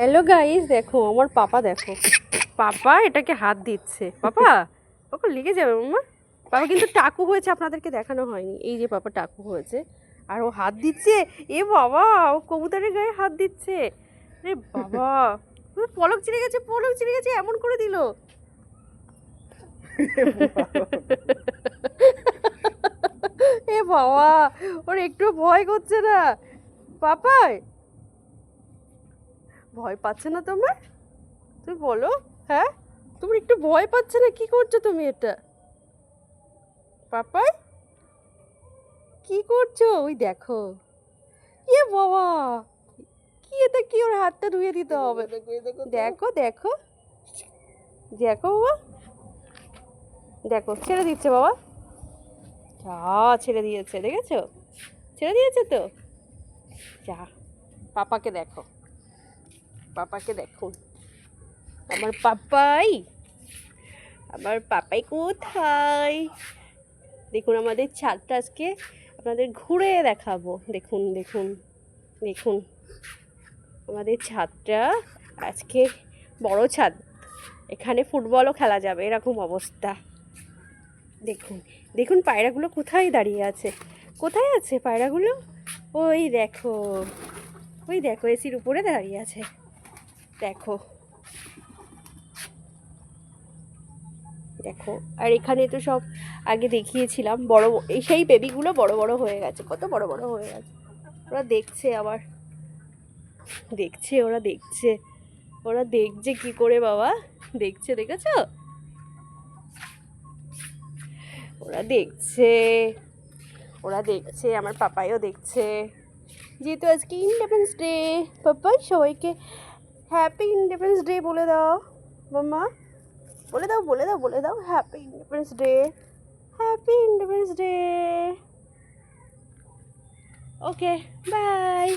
Hello guys দেখো, আমার পাপা দেখো। পাপা এটাকে হাত দিচ্ছে। পাপা পাপা লেগে যাবে মামা পাপা কিন্তু টাকু হয়েছে, আপনাদেরকে দেখানো হয়নি। এই যে পাপা টাকু হয়েছে, আর ও হাত দিচ্ছে। এ বাবা, ও কবুতরের গায়ে হাত দিচ্ছে। রে বাবা পলক চিড়ে গেছে, পলক চিড়ে গেছে, এমন করে দিল। এ বাবা, ওর একটু ভয় করছে না। পাপাই ভয় পাচ্ছে না তোমার? তুমি বলো হ্যাঁ? তোমার একটু ভয় পাচ্ছে না? কি করছ তুমি এটা? পাপাই? কি করছ? ওই দেখো। এ বাবা! কি এটা? কি ওর হাতটা ধুয়ে দিতে হবে? দেখো দেখো। দেখো বাবা। দেখো ছেড়ে দিচ্ছে বাবা। যা ছেড়ে দিয়েছে দেখেছ? ছেড়ে দিয়েছে তো? যা পাপাকে দেখো। পাপাকে দেখুন আমার পাপাই আমার পাপাই কোথায়? দেখুন আমাদের ছাদটা আজকে আপনাদের ঘুরে দেখাবো। দেখুন দেখুন দেখুন। আমাদের ছাদটা আজকে বড় ছাদ। এখানে ফুটবলও খেলা যাবে, এরকম অবস্থা। দেখুন দেখুন পায়রাগুলো কোথায় দাঁড়িয়ে আছে? কোথায় আছে পায়রাগুলো? ওই দেখো ওই দেখো এসির উপরে দাঁড়িয়ে আছে। দেখো। দেখো, আর এখানে তো সব আগে দেখিয়েছিলাম, বড় এই সেই বেবিগুলো বড় বড় হয়ে গেছে, কত বড় বড় হয়ে গেছে। ওরা দেখছে আবার। দেখছে, ওরা দেখছে। ওরা দেখছে কি করে বাবা? দেখছে, দেখেছ? ওরা দেখছে ওরা দেখছে, আমার পাপাইও দেখছে। যেহেতু আজকে ইন্ডিপেন্ডেন্স ডে পাপাই সবাইকে হ্যাপি ইন্ডিপেন্ডেন্স ডে বলে দাও, মাম্মা। বলে দাও বলে দাও বলে দাও happy independence day happy independence day okay bye